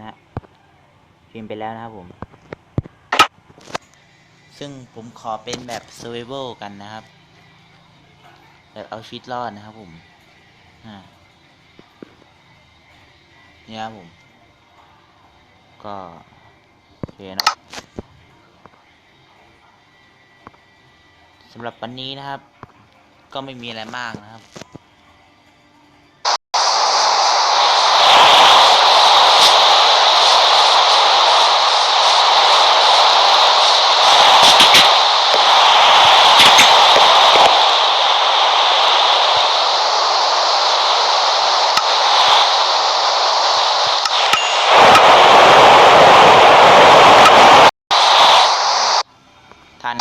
นะฮะพิมพ์ไปแล้วนะครับผม ซึ่งผมขอเป็นแบบ survival กันนะครับ แบบเอาชีวิตรอดนะครับผมนี่ครับผม ก็โอเคนะสำหรับวันนี้นะครับ ก็ไม่มีอะไรมากนะครับ ทัน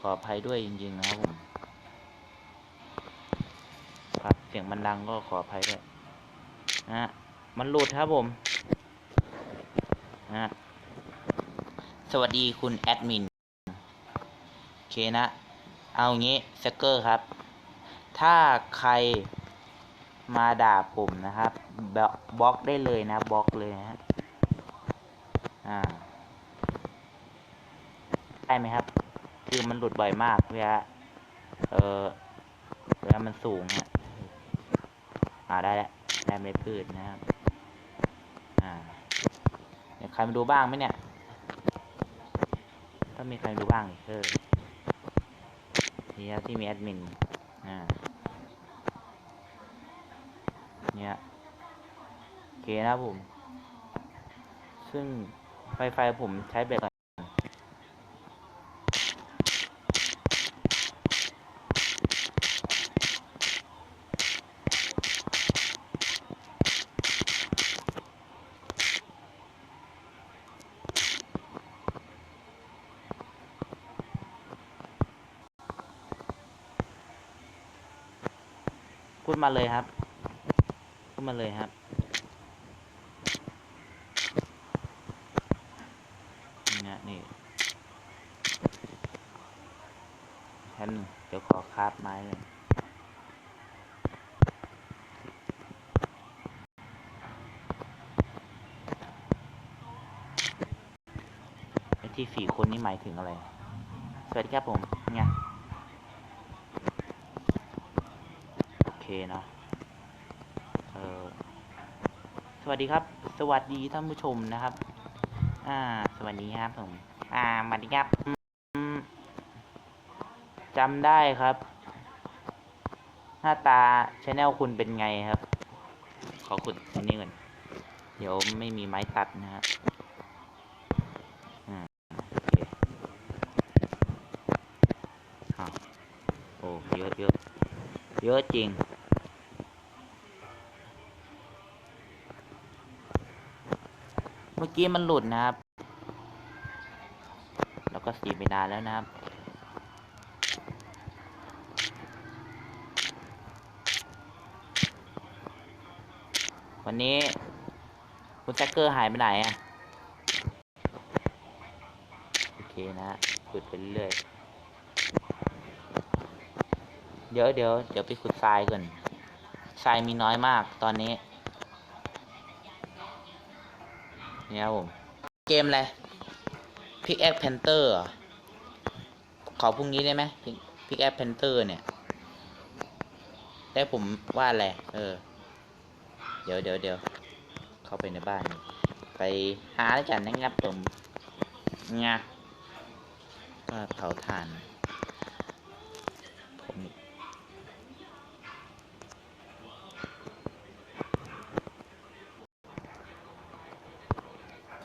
ขออภัยด้วยจริงๆนะครับผม ครับ เสียงมัน ดังก็ขออภัยด้วยนะฮะมันหลุดครับผมนะฮะสวัสดีคุณแอดมิน โอเคนะ เอางี้สเกอร์ครับ ถ้าใครมาด่าผมนะครับบล็อกบล็อกได้เลยนะบล็อกเลยนะฮะอ่าได้ไหมครับ คือมันหลุดบ่อยมากเวลาเออเวลามันสูงฮะ อ่าได้แล้วได้เม็ดพืชนะครับอ่าเดี๋ยวใครมาดูบ้างไหมเนี่ยถ้ามีใครมาดูบ้างเออนี่ครับที่มีแอดมินอ่าเนี่ยโอเคนะผม ซึ่งไฟไฟผมใช้แบบ พูดมาเลยครับ พูดมาเลยครับนี่นะนี่ฉันเดี๋ยวขอคาฟไม้เลยที่สี่คนนี้หมายถึงอะไร สวัสดีครับผมไงโอเคเนะเออสวัสดีครับ สวัสดีท่านผู้ชมนะครับ อ่า สวัสดีครับผม อ่าสวัสดีครับจำได้ครับ หน้าตาชแนลคุณเป็นไงครับ ขอขุดอันนี้ก่อนเดี๋ยวไม่มีไม้ตัดนะฮะโอ้เยอะเยอะเยอะจริง อกี้มันหลุดนะครับ แล้วก็สีไปนานแล้วนะครับ วันนี้คุณแจ็คเกอร์หายไปไหนอะโอเคนะฮะขุดไปเรื่อยเดี๋ยวเดี๋ยวเดี๋ยวไปขุดทรายก่อนทรายมีน้อยมากตอนนี้ เนี่ครับผม เกมอะไรพิกแอคแพนเตอร์ขอพรุ่งนี้ได้ไหมพิกแอคแพนเตอร์เนี่ย ได้ผมว่าอะไร เออ เดี๋ยวเดี๋ยวเดี๋ยวเข้าไปในบ้าน ไปหาแล้วกันนะครับผมเนี่ยก็เผาถ่าน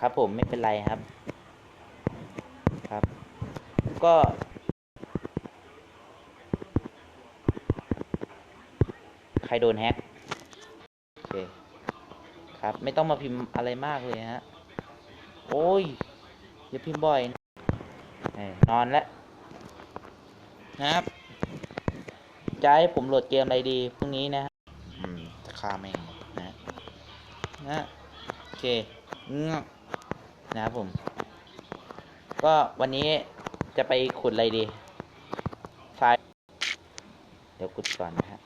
ครับผมไม่เป็นไรครับ ครับ ก็ ใครโดนแฮกโอเคครับ ไม่ต้องมาพิมพ์อะไรมากเลยฮะ โอ้ยอย่าพิมพ์บ่อยนอนแล้วนะครับ จะให้ผมโหลดเกมอะไรดีพรุ่งนี้นะฮะอืมฆ่าแม่งนะนะโอเคงะ นะครับผม ก็วันนี้จะไปขุดอะไรดีทรายเดี๋ยวขุดก่อนนะฮะ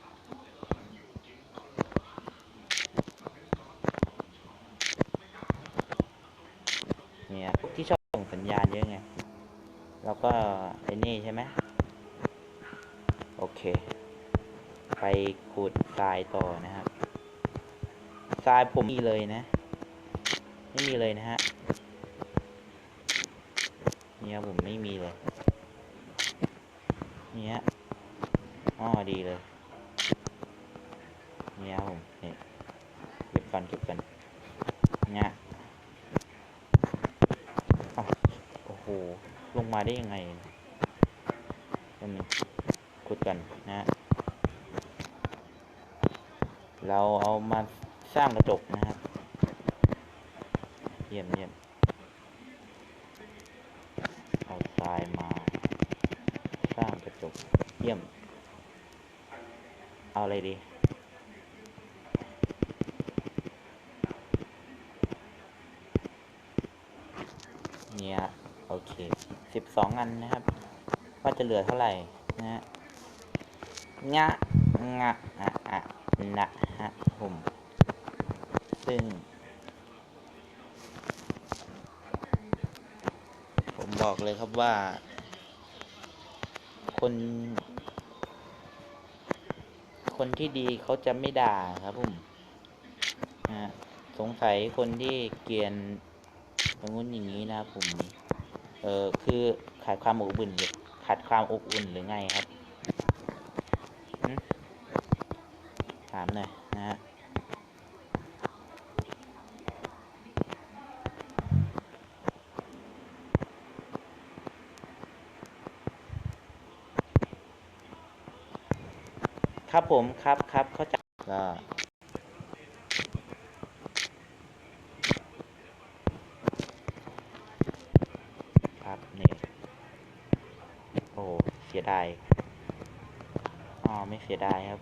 เนี่ยที่ชอบส่งสัญญาณเยอะไง แล้วก็ไอ้นี่ใช่ไหม โอเค ไปขุดทรายต่อนะครับทรายผมมีเลยนะ ไม่มีเลยนะฮะ เนี่ยผมไม่มีเลย เนี่ยอ๋อดีเลย เนี่ยผมเนี่ยเก็บก่อนเก็บก่อน เนี่ยโอ้โห ลงมาได้ยังไงนั่นขุดกันนะฮะเราเอามาสร้างกระจกนะครับ เยี่ยมเยี่ยมเอาทรายมา สร้างกระจก เยี่ยม เอาอะไรดี เนี่ย โอเค สองอันนะครับ ว่าจะเหลือเท่าไหร่นะฮะงะงะอะอะนะฮะผมซึ่ง ผมบอกเลยครับว่า คน คนที่ดีเขาจะไม่ด่าครับผมนะฮะสงสัยคนที่เกรียนอย่างงู้นอย่างนี้นะครับผม ออคือขาดความอบอุ่นหรือขาดความอบอุ่นหรือไงครับถามหน่อยนะฮะครับผมครับครับเข้าใจก็ครับนี่โอ้เสีย ดายอ๋อไม่เสียดายครับ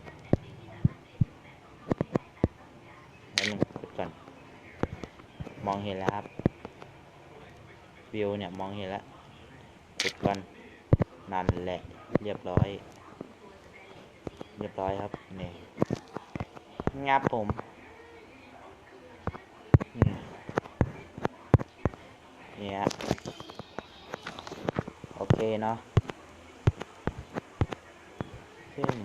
แล้วนึงกดก่อน มองเห็นแล้วครับ วิวเนี่ยมองเห็นแล้วกดก่อนนั่นแหละ เรียบร้อย เรียบร้อยครับนี่งับผมอืมเนี่ยโอเคเนาะ ซึ่ง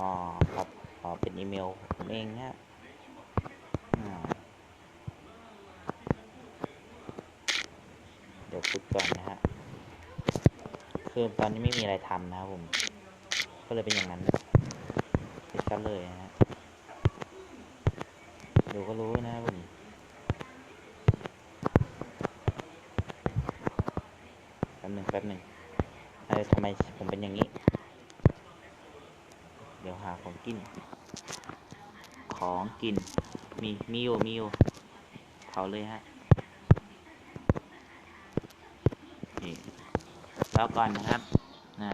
อ๋อครับอ๋อเป็นอีเมลผมเองฮะเดี๋ยวพูดก่อนนะฮะ คือตอนนี้ไม่มีอะไรทำนะครับผม ก็เลยเป็นอย่างนั้นไปซะเลยนะฮะดูก็รู้นะครับผม แป๊บหนึ่งแป๊บหนึ่งเออทำไมผมเป็นอย่างนี้ เดี๋ยว หาของกิน ของกิน มีมีอยู่มีอยู่เผาเลยฮะนี่แล้วก่อนนะครับน่า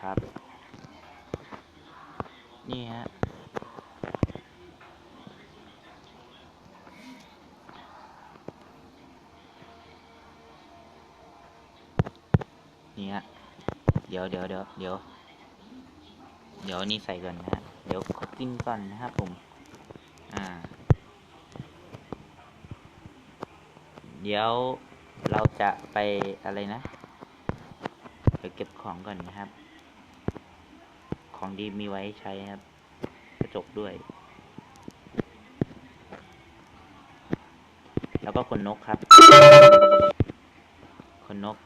ครับ นี่ฮะ นี่ฮะ เดี๋ยวเดี๋ยวเดี๋ยวเดี๋ยวเดี๋ยวนี่ใส่ก่อนนะเดี๋ยวขอกินก่อนนะครับผม อ่า เดี๋ยวเราจะไปอะไรนะ ไปเก็บของก่อนนะครับ ของดีมีไว้ใช้ครับ กระจกด้วย แล้วก็ขนนกครับขนนก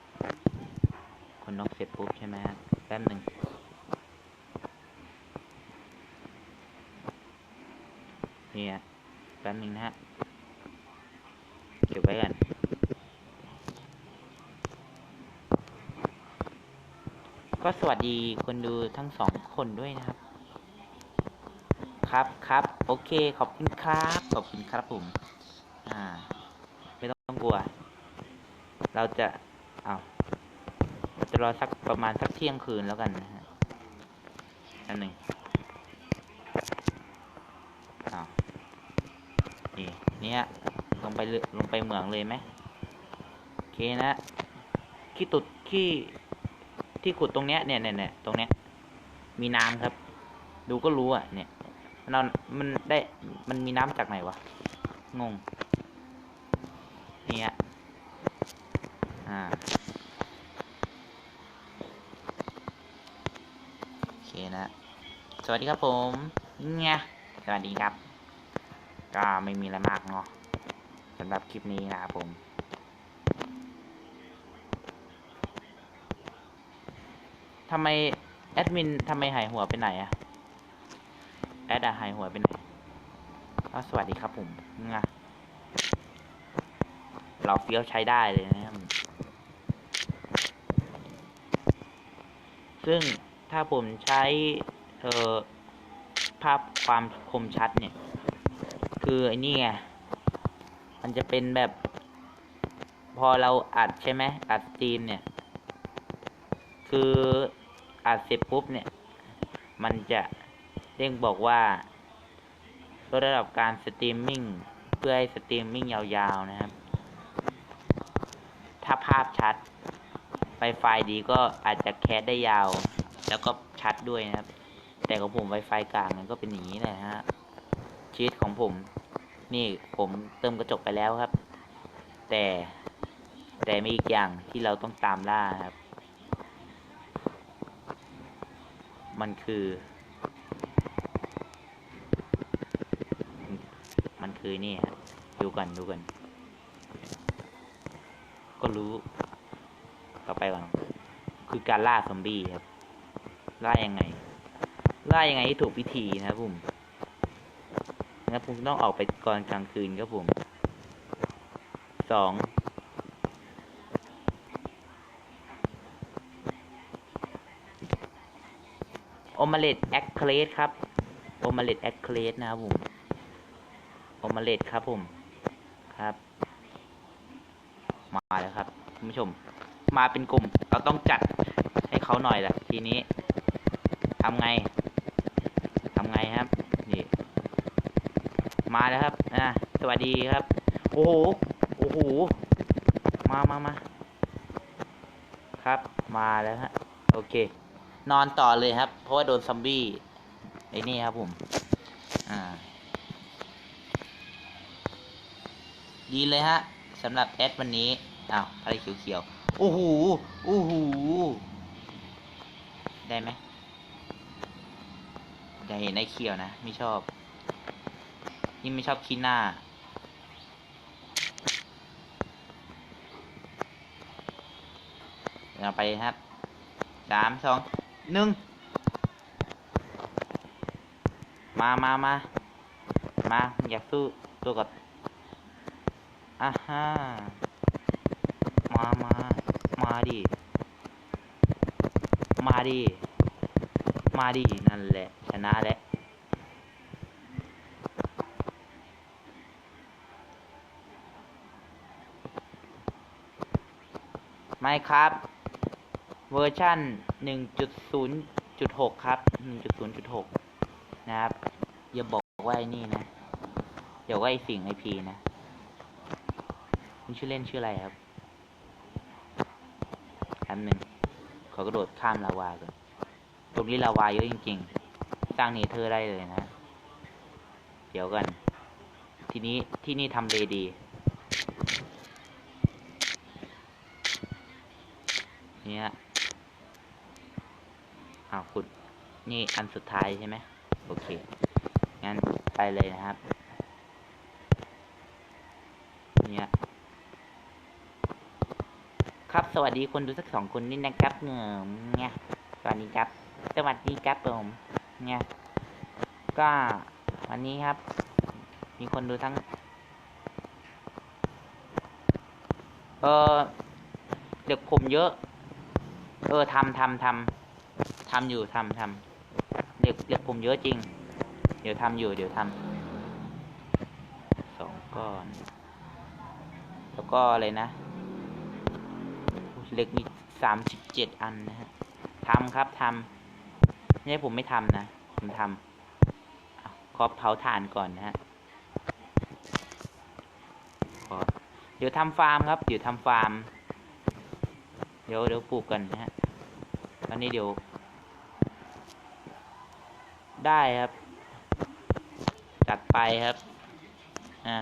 นนกเสร็จปุ๊บใช่ไหมครับแป๊บหนึ่งนี่ยแป๊บหนึ่งนะฮะ เก็บไว้กันก็สวัสดีคนดูทั้งสองคนด้วยนะครับ ครับครับ โอเค ขอบคุณครับ ขอบคุณครับผม อ่า ไม่ต้องกลัว เราจะ เอาเรา รอสักประมาณสักเที่ยงคืนแล้วกันนะฮะอันหนึ่งอ้าวนี่เนี่ยลงไปลยลงไปเหมืองเลยไหมโอเคนะขี้ตุดขี้ที่ขุดตรงเนี้ยเนี่ยเนี่ยเนี่ยตรงเนี้ย มีน้ำครับ ดูก็รู้อะ เนี่ยมันเอามันได้มันมีน้ำจากไหนวะงงเนี่ยอ่า โอ เคนะ สวัสดีครับผมเนี่ยสวัสดีครับ ก็ไม่มีอะไรมากเนาะสำหรับคลิปนี้นะครับผมทำไมแอดมินทำไมหายหัวไปไหนอะแอดอะหายหัวไปไหนอ้าวสวัสดีครับผมงะเราเฟี้ยวใช้ได้เลยนะครับซึ่ง ถ้าผมใช้เอ่อภาพความคมชัดเนี่ย คือไอ้นี่ไง มันจะเป็นแบบ พอเราอัดใช่ไหม อัดสตรีมเนี่ย คืออัดเสร็จปุ๊บเนี่ย มันจะเด้งบอกว่าลดระดับการสตรีมมิ่ง เพื่อให้สตรีมมิ่งยาวๆนะครับ ถ้าภาพชัดไวไฟดีก็อาจจะแคสได้ยาว แล้วก็ชัดด้วยนะครับ แต่ของผม Wi-Fi กลางมันก็เป็นอย่างนี้แหละฮะชีวิตของผม นี่ผมเติมกระจกไปแล้วครับ แต่แต่มีอีกอย่างที่เราต้องตามล่าครับ มันคือ มันคือนี่ฮะดูกันดูกัน ก็รู้ ต่อไปก่อน คือการล่าซอมบี้ครับ ล่ายังไง ล่ายังไงให้ถูกวิธีนะครับผมงั้นผมต้องออกไปก่อนกลางคืนครับผมสองโอมาเลตแอคเคลสครับโอมาเลตแอคเคลสนะครับผมโอมาเลตครับผมครับ มาแล้วครับคุณผู้ชม มาเป็นกลุ่มเราต้องจัดให้เขาหน่อยแหละทีนี้ ทำไงทำไงครับนี่มาแล้วครับอ่าสวัสดีครับ โอ้โหโอ้โหมามามาครับมาแล้วฮะโอเค นอนต่อเลยครับ เพราะว่าโดนซอมบี้ไอ้นี่ครับผมอ่าดีเลยฮะสำหรับแอดวันนี้อ้าวอะไรเขียวๆโอ้โหโอ้โหได้ไหม จะเห็นไอ้เขียวนะ ไม่ชอบนี่ไม่ชอบขี้หน้าเดี๋ยวเราไปครับสามสองหนึ่งมามามามาอยากสู้ตัวกับอ่าฮ่ามามามาดิ มาดิ มาดินั่นแหละชนะแล้วไม่ครับ เวอร์ชั่น1.0.6 ครับ 1.0.6 นะครับ อย่าบอกว่าไอ้นี่นะอย่าว่าไอ้สิ่งไอพีนะคุณชื่อเล่นชื่ออะไรครับแป๊บหนึ่งขอกระโดดข้ามลาวาก่อน ตรงนี้ลาวาเยอะจริงๆ สร้างเนเธอร์ได้เลยนะ เดี๋ยวกัน ทีนี้ที่นี่ทำเลดี เนี่ยอ้าวขุด นี่อันสุดท้ายใช่ไหม โอเค งั้นไปเลยนะครับ เนี่ยครับ สวัสดีคนดูสักสองคนนี่นะครับเงมเนี่ยสวัสดีครับ สวัสดีครับผมเนี่ยก็วันนี้ครับ มีคนดูทั้ง เออเด็กผมเยอะ เออทำทำทำทำอยู่ทำทำเด็กเด็กผมเยอะจริง เดี๋ยวทำอยู่เดี๋ยวทำสองก้อน แล้วก็อะไรนะเหล็กมีสามสิบเจ็ดอันนะฮะทำครับทำ ไม่ใช่ผมไม่ทำนะ ผมทำอะขอเผาถ่านก่อนนะฮะเดี๋ยวทำฟาร์มครับ เดี๋ยวทำฟาร์ม เดี๋ยวเดี๋ยวปลูกกันนะฮะ ตอนนี้เดี๋ยว ได้ครับ จัดไปครับ อ่า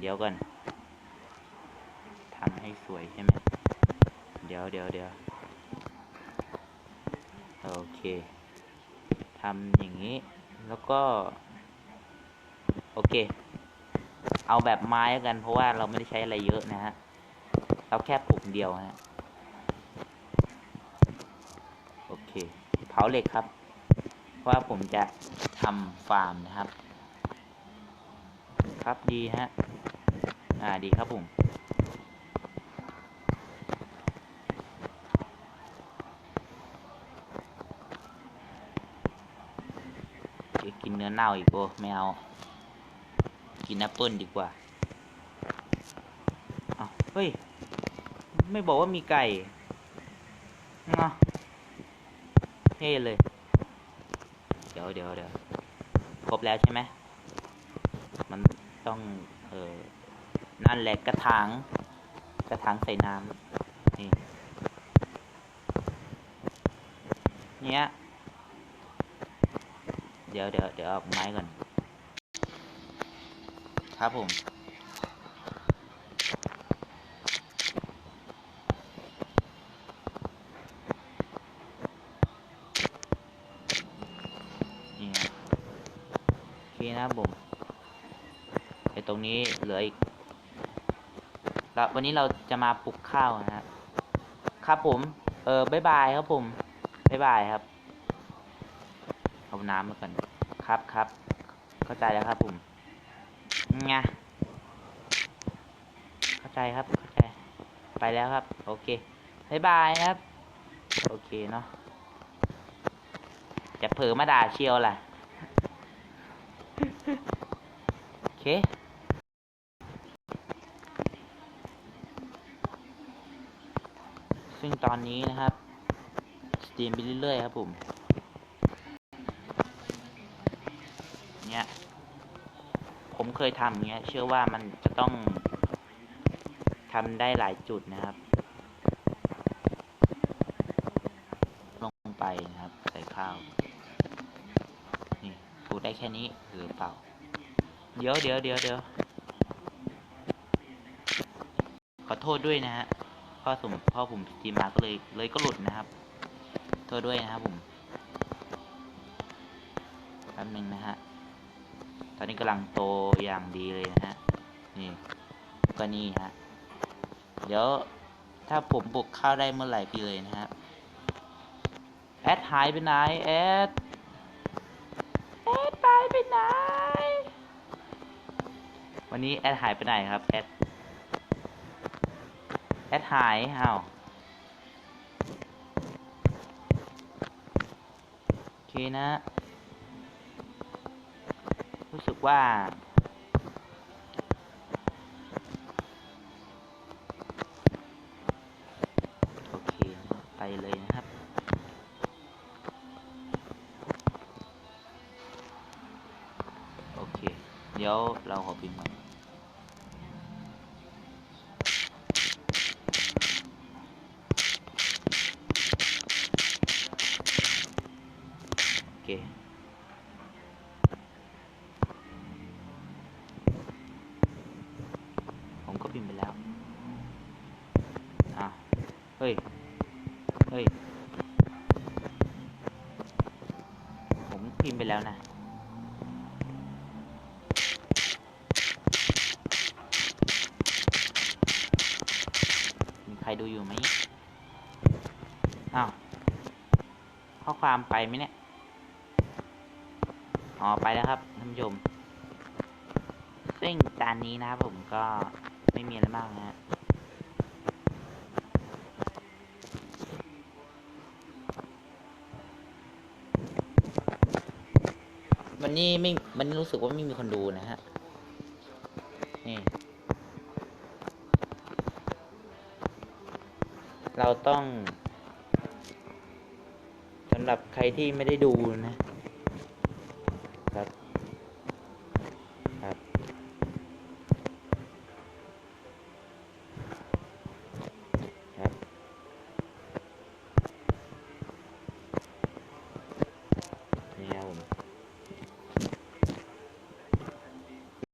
เดี๋ยวก่อนทำให้สวยใช่ไหม เดี๋ยวเดี๋ยวเดี๋ยว โอเคทำอย่างนี้ แล้วก็ โอเค เอาแบบไม้กัน เพราะว่าเราไม่ได้ใช้อะไรเยอะนะฮะเราแค่ปลูกเดียวฮะโอเค เผาเหล็กครับเพราะว่าผมจะทำฟาร์มนะครับ ครับดีฮะ อ่าดีครับผม เนื้อเน่าอีกโอ้ไม่เอา กินแอปเปิลดีกว่าเอาเฮ้ย ไม่บอกว่ามีไก่เนาะเท่เลย เดี๋ยวเดี๋ยวเดี๋ยวครบแล้วใช่ไหม มันต้อง เออนั่นแหละกระถาง กระถางใส่น้ำนี่ เนี้ย เดี๋ยวเดี๋ยวเดี๋ยวเอาไม้ก่อน ครับผม นี่นะโอเคนะครับผมไอตรงนี้เหลืออีกแล้ววันนี้เราจะมาปลูกข้าวนะฮะครับผม เออบ๊ายบายครับผม บ๊ายบายครับ น้ำมาก่อนครับครับเข้าใจแล้วครับผมงะเข้าใจครับเข้าใจไปแล้วครับ โอเคบายบายครับ โอเคเนาะจะเผลอมาด่าเชียวล่ะโอเคซึ่งตอนนี้นะครับ สตรีมไปเรื่อยๆครับผม เนี่ย ผม เคยทำเงี้ย เชื่อว่ามันจะต้องทำได้หลายจุดนะครับ ลงไปนะครับ ใส่ข้าว นี่พูดได้แค่นี้หรือเปล่า เดี๋ยวเดี๋ยวเดี๋ยวเดี๋ยวขอโทษด้วยนะฮะพ่อสมพ่อผมสตรีมมาก็เลยเลยก็หลุดนะครับ โทษด้วยนะครับผมแป๊บนึงนะฮะ ตอนนี้กำลังโตอย่างดีเลยนะฮะ นี่ ก็นี่ฮะ เดี๋ยวถ้าผมปลูกข้าวได้เมื่อไหร่พี่เลยนะฮะแอดหายไปไหนแอด แอดหายไปไหน วันนี้แอดหายไปไหนครับแอด แอดหายอ้าวโอเคนะ ว่า โอเค ไปเลยนะครับโอเค เดี๋ยวเราขอพิมพ์ก่อนโอเค ผมก็พิมพ์ไปแล้ว อะ เฮ้ย เฮ้ย ผมพิมพ์ไป แล้วนะมีใครดูอยู่ไหมอ้าวข้อความไปไหมเนี่ยอ๋อไปแล้วครับท่านผู้ชมซึ่งจานนี้นะครับผมก็ไม่มีอะไรมากนะฮะ นี้ไม่ มันรู้สึกว่าไม่มีคนดูนะฮะ นี่ เราต้องสำหรับใครที่ไม่ได้ดูนะ ครับ ครับ ครับ นี่ครับผม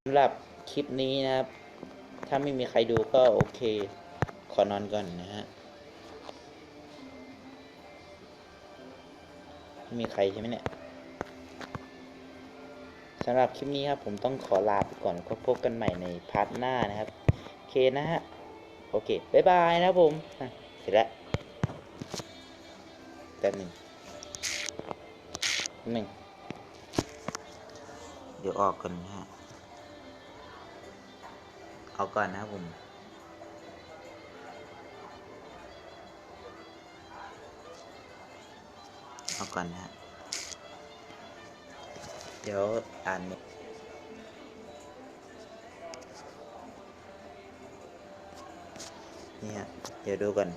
สำหรับค ลิปนี้นะครับ ถ้าไม่มีใครดูก็โอเค ขอนอนก่อนนะฮะไม่มีใครใช่ไหมเนี่ยสำหรับคลิปนี้ครับ ผมต้องขอลาไปก่อนพบกันใหม่ในพาร์ทหน้านะครับ โอเคนะฮะ โอเค บ๊ายบายนะผมเสร็จแล้วแป๊บหนึ่งหนึ่ง เดี๋ยวออกก่อนนะฮะ เอาก่อนนะครับผม เอาก่อนนะ เดี๋ยวอ่านเมลเนี่ยเดี๋ยวดูก่อน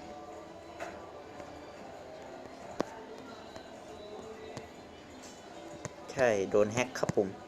ใช่ โดนแฮ็กครับผม